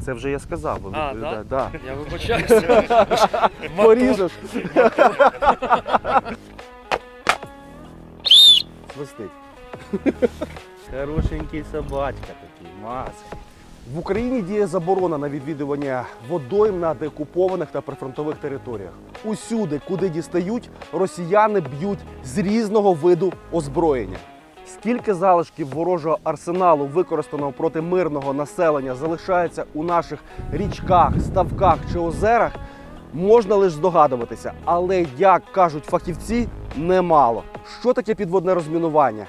Це вже я сказав. А, відповідаєте. да? Да. Я вибачаюся. Поріжеш. Свистить. Хорошенький собачка такий, маска. В Україні діє заборона на відвідування водойм на деокупованих та прифронтових територіях. Усюди, куди дістають, росіяни б'ють з різного виду озброєння. Скільки залишків ворожого арсеналу, використаного проти мирного населення, залишається у наших річках, ставках чи озерах, можна лише здогадуватися. Але, як кажуть фахівці, немало. Що таке підводне розмінування?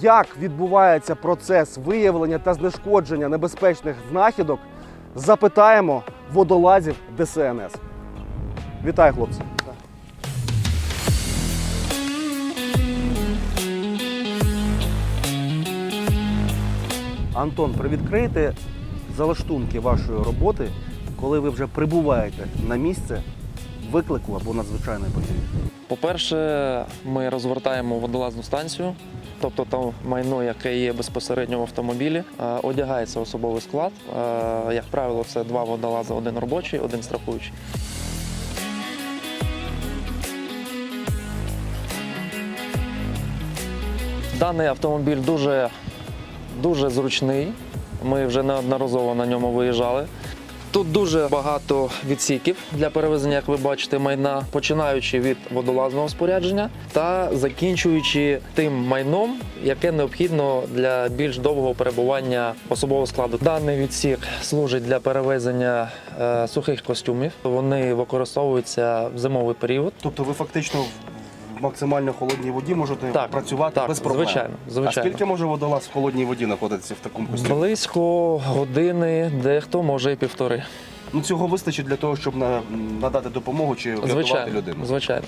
Як відбувається процес виявлення та знешкодження небезпечних знахідок? Запитаємо водолазів ДСНС. Вітаю, хлопці! Антон, привідкрийте залаштунки вашої роботи, коли ви вже прибуваєте на місце виклику або надзвичайної події. По-перше, ми розвертаємо водолазну станцію, тобто там майно, яке є безпосередньо в автомобілі, Е, одягається особовий склад. Е, Як правило, це два водолази, один робочий, один страхуючий. Даний автомобіль дуже, дуже зручний. Ми вже неодноразово на ньому виїжджали. Тут дуже багато відсіків для перевезення, як ви бачите, майна, починаючи від водолазного спорядження та закінчуючи тим майном, яке необхідно для більш довгого перебування особового складу. Даний відсік служить для перевезення е, сухих костюмів. Вони використовуються в зимовий період. Тобто ви фактично в максимально холодній воді можете Так, працювати так, без проблем. звичайно, А звичайно. скільки може водолаз в холодній воді знаходитися в такому костюмі? Близько години, дехто може і півтори. Ну цього вистачить для того, щоб на, надати допомогу чи врятувати Звичайно, людину. звичайно.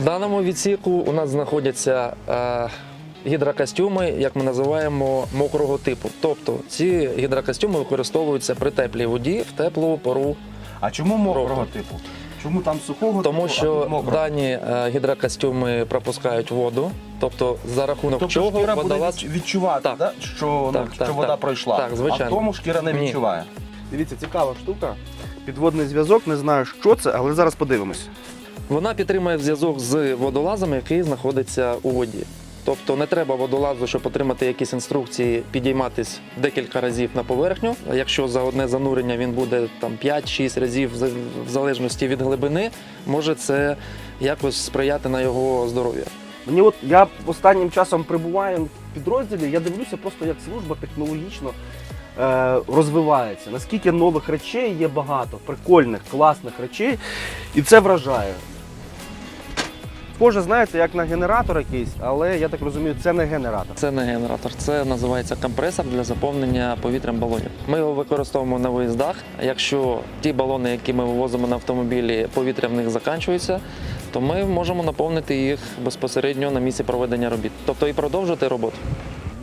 В даному відсіку у нас знаходяться е, гідрокостюми, як ми називаємо, мокрого типу. Тобто ці гідрокостюми використовуються при теплій воді в теплу пору, А чому мокрого Року. типу? Чому там сухого тому а що дані е, гідрокостюми пропускають воду, тобто за рахунок Тобто чого шкіра буде водолаз відч- відчувати, Так. да? що, Так, ну, так, що вода так. пройшла. Так, звичайно. А в тому шкіра не Ні. відчуває. Дивіться, цікава штука. Підводний зв'язок, не знаю, що це, але зараз подивимось. Вона підтримує зв'язок з водолазом, який знаходиться у воді. Тобто не треба водолазу, щоб отримати якісь інструкції, підійматись декілька разів на поверхню. Якщо за одне занурення він буде там 5-6 разів, в залежності від глибини, може це якось сприяти на його здоров'я. Мені от я останнім часом прибуваю в підрозділі, я дивлюся просто, як служба технологічно е, розвивається. Наскільки нових речей є багато, прикольних, класних речей, і це вражає. Схоже, знаєте, як на генератор якийсь, але я так розумію, це не генератор. Це не генератор, це називається компресор для заповнення повітрям балонів. Ми його використовуємо на виїздах. Якщо ті балони, які ми вивозимо на автомобілі, повітря в них закінчується, то ми можемо наповнити їх безпосередньо на місці проведення робіт, тобто і продовжити роботу.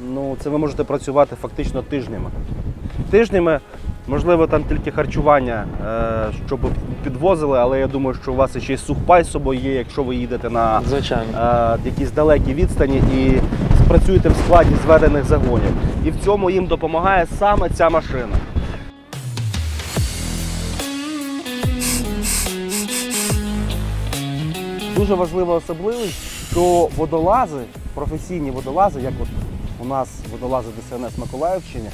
Ну, це ви можете працювати фактично тижнями. Тижнями, можливо, там тільки харчування, е, щоб підвозили, але я думаю, що у вас ще й сухпай з собою є, якщо ви їдете на Звичайно. е, якісь далекі відстані і працюєте в складі зведених загонів. І в цьому їм допомагає саме ця машина. Дуже важлива особливість, що водолази, професійні водолази, як от у нас водолази ДСНС Миколаївщини,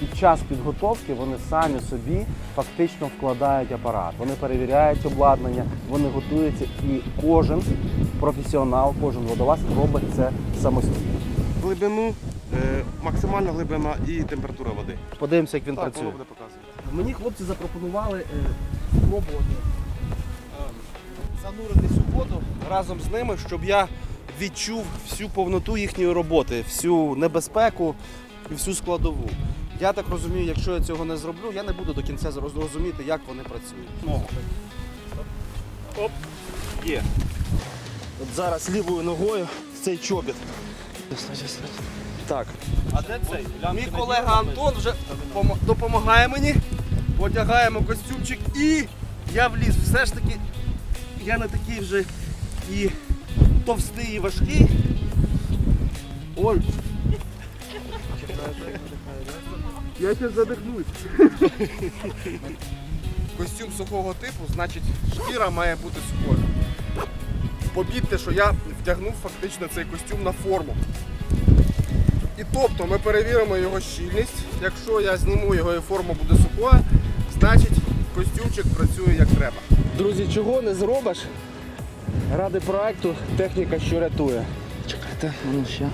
під час підготовки вони самі собі фактично вкладають апарат. Вони перевіряють обладнання, вони готуються, і кожен професіонал, кожен водолаз робить це самостійно. глибину, е, максимальна глибина і температура води. Подивимося, як він так, працює. воно буде показувати. Мені хлопці запропонували е, спробувати е, зануритись у воду разом з ними, щоб я відчув всю повноту їхньої роботи, всю небезпеку і всю складову. Я так розумію, якщо я цього не зроблю, я не буду до кінця розуміти, як вони працюють. Ногу. Оп, є. От зараз лівою ногою цей чобіт. Так. А де цей? Мій колега Антон вже допомагає мені. Одягаємо костюмчик і я вліз. Все ж таки, я не такий вже і товстий, і важкий. Ой. Я зараз задихнусь. Костюм сухого типу, значить, шкіра має бути сухою. Побідьте, що я втягнув фактично цей костюм на форму. І тобто ми перевіримо його щільність. Якщо я зніму його і форма буде сухою, значить костюмчик працює як треба. Друзі, чого не зробиш? Ради проекту техніка, що рятує. Чекайте, ну ще.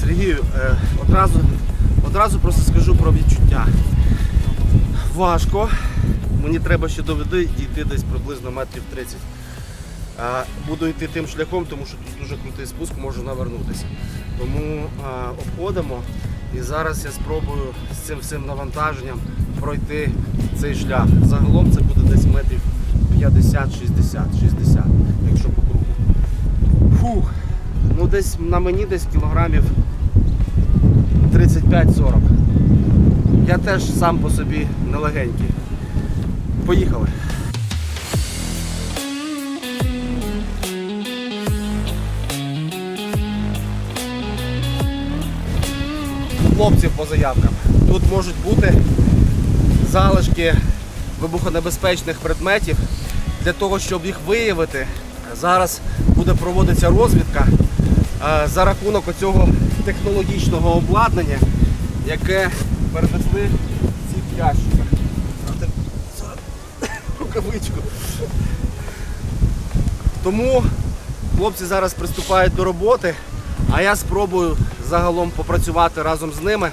Сергію, е, одразу, одразу просто скажу про відчуття. Важко. Мені треба ще до води дійти десь приблизно метрів 30. Е, Буду йти тим шляхом, тому що тут дуже крутий спуск, можу навернутися. Тому обходимо. І зараз я спробую з цим всім навантаженням пройти цей шлях. Загалом це буде десь метрів 50-60, 60, якщо по кругу. Фух. Ну десь на мені десь кілограмів 35-40. Я теж сам по собі нелегенький. Поїхали. Хлопців по заявкам. Тут можуть бути залишки вибухонебезпечних предметів. Для того, щоб їх виявити, зараз буде проводитися розвідка за рахунок оцього технологічного обладнання, яке перенесли в цих ящиках. Рукавичку. Тому хлопці зараз приступають до роботи, а я спробую загалом попрацювати разом з ними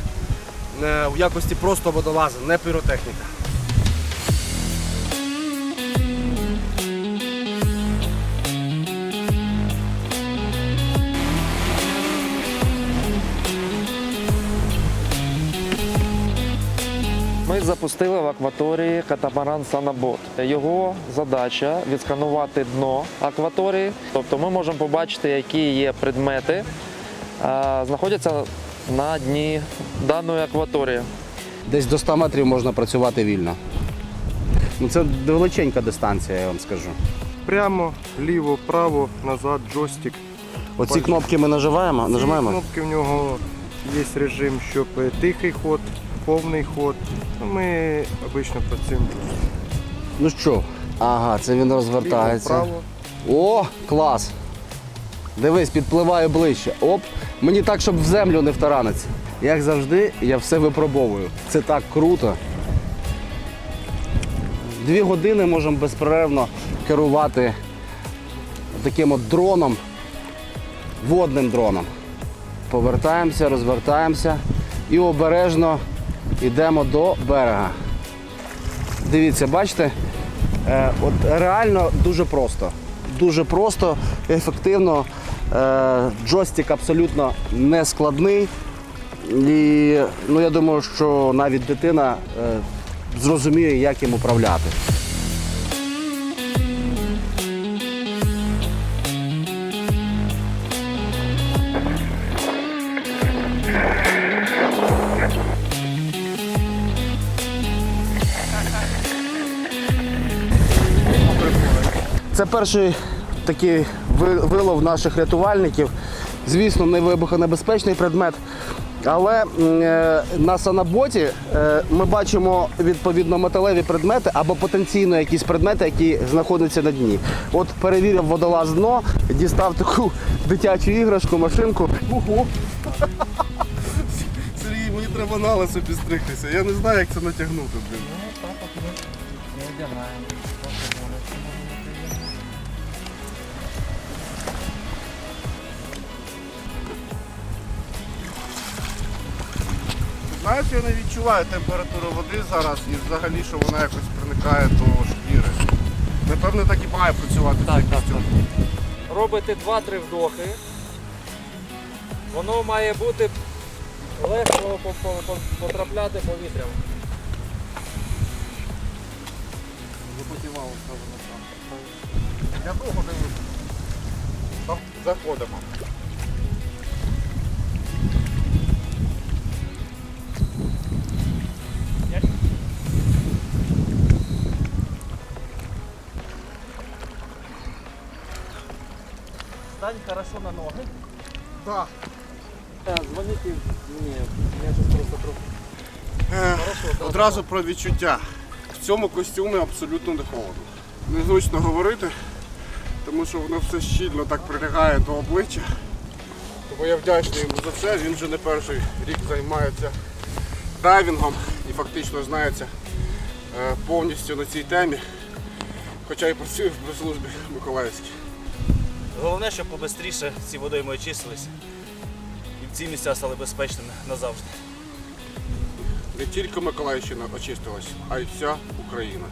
е, в якості просто водолаза, не піротехніка. Запустили в акваторії катамаран Санабот. Його задача відсканувати дно акваторії. Тобто ми можемо побачити, які є предмети, знаходяться на дні даної акваторії. Десь до 100 метрів можна працювати вільно. Ну, це величенька дистанція, я вам скажу. Прямо, ліво, право, назад, джойстик. Оці кнопки ми нажимаємо, Ці нажимаємо. кнопки в нього є режим, щоб е, тихий ход, повний ход. Ну, Ми обично працюємо Ну що? Ага, це він розвертається. О, клас! Дивись, підпливаю ближче. Оп, мені так, щоб в землю не втараниться. Як завжди, я все випробовую. Це так круто. Дві години можемо безперервно керувати таким от дроном, водним дроном. Повертаємося, розвертаємося і обережно йдемо до берега. Дивіться, бачите, е, от реально дуже просто. Дуже просто, ефективно. Е, джойстик абсолютно не складний. І ну, я думаю, що навіть дитина е, зрозуміє, як їм управляти. Це перший такий вилов наших рятувальників. Звісно, не вибухонебезпечний предмет. Але е, на санаботі е, ми бачимо відповідно металеві предмети або потенційно якісь предмети, які знаходяться на дні. От перевірив водолаз дно, дістав таку дитячу іграшку, машинку. Ого! Сергій, мені треба на лесо підстригтися. Я не знаю, як це натягнути. Блін. Знаєш, я не відчуваю температуру води зараз і взагалі, що вона якось проникає до шкіри. Напевно, так і має працювати Так, цей так, костюм. Робите 2-3 вдохи. Воно має бути легко потрапляти повітрям. Я довго вийду. Там заходимо. Стань хорошо на ноги. Так. Дзвоніть мені, я зараз просто трохи Е, Одразу про відчуття. В цьому костюмі абсолютно не холодно. Незручно говорити, тому що воно все щільно так прилягає до обличчя. Тому я вдячний йому за це. Він вже не перший рік займається дайвінгом і фактично знається е, повністю на цій темі. Хоча і працює в службі Миколаївській. Головне, щоб побистріше ці водойми очистилися і ці місця стали безпечними назавжди. Не тільки Миколаївщина очистилась, а й вся Україна.